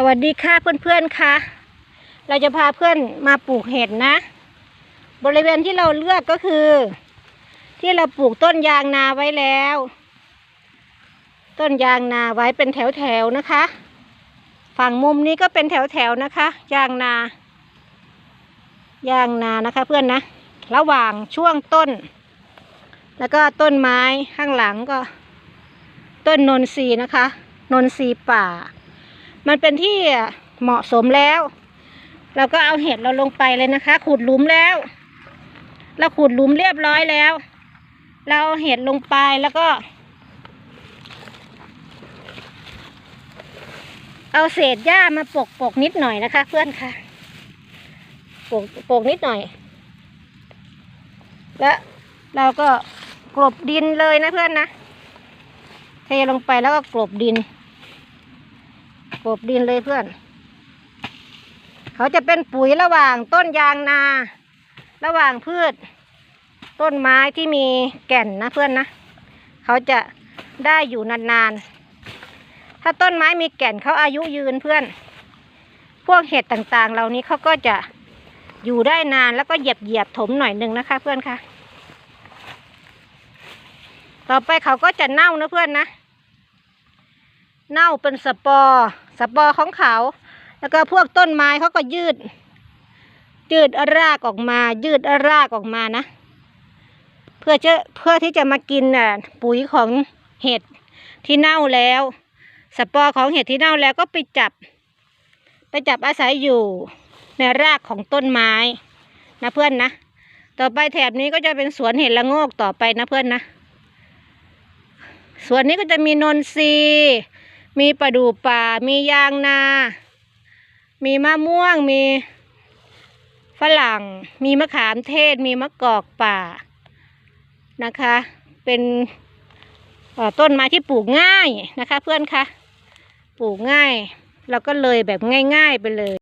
สวัสดีค่ะเพื่อนๆค่ะ เราจะพาเพื่อนมาปลูกเห็ดนะ บริเวณที่เราเลือกก็คือ ที่เราปลูกต้นยางนาไว้แล้ว ต้นยางนาไว้เป็นแถวๆนะคะ ฝั่งมุมนี้ก็เป็นแถวๆนะคะ ยางนา ยางนานะคะเพื่อนนะ ระหว่างช่วงต้น แล้วก็ต้นไม้ข้างหลังก็ ต้นนนทรีนะคะ นนทรีป่า มันเป็นที่เหมาะสมแล้ว เราก็เอาเห็ดเราลงไปเลยนะคะ ขุดหลุมแล้ว เราขุดหลุมเรียบร้อยแล้ว เราเอาเห็ดลงไปแล้วก็ เอาเศษหญ้ามาปกปกนิดหน่อยนะคะ เพื่อนค่ะปกปกนิดหน่อย แล้วเราก็กลบดินเลยนะเพื่อนนะ เทลงไปแล้วก็กลบดิน กบดินเลยเพื่อน เขาจะเป็นปุ๋ยระหว่างต้นยางนา ระหว่างพืช ต้นไม้ที่มีแก่นนะเพื่อนนะ เขาจะได้อยู่นานๆ ถ้าต้นไม้มีแก่นเขาอายุยืนเพื่อน พวกเห็ดต่างๆ เหล่านี้เขาก็จะอยู่ได้นานแล้วก็เหยียบเหยียบๆถมหน่อยหนึ่งนะคะ เพื่อนคะต่อไปเขาก็จะเน่านะเพื่อนนะ เน่าเป็นสปอร์ สปอร์ของเขา แล้วก็พวกต้นไม้เขาก็ยืด ยืดรากออกมา ยืดรากออกมานะ เพื่อจะเพื่อที่จะมากินอะปุ๋ยของเห็ดที่เน่าแล้ว สปอร์ของเห็ดที่เน่าแล้วก็ไปจับ ไปจับอาศัยอยู่ในรากของต้นไม้นะเพื่อนนะ ต่อไปแถบนี้ก็จะเป็นสวนเห็ดละโงกต่อไปนะเพื่อนนะ สวนนี้ก็จะมีนนทรีย์ มีปลาดูป่า มียางนา มีมะม่วง มีฝรั่ง มีมะขามเทศ มีมะกอกป่านะคะ เป็นต้นไม้ที่ปลูกง่ายนะคะ เพื่อนคะ ปลูกง่าย เราก็เลยแบบง่าย ๆ ไปเลย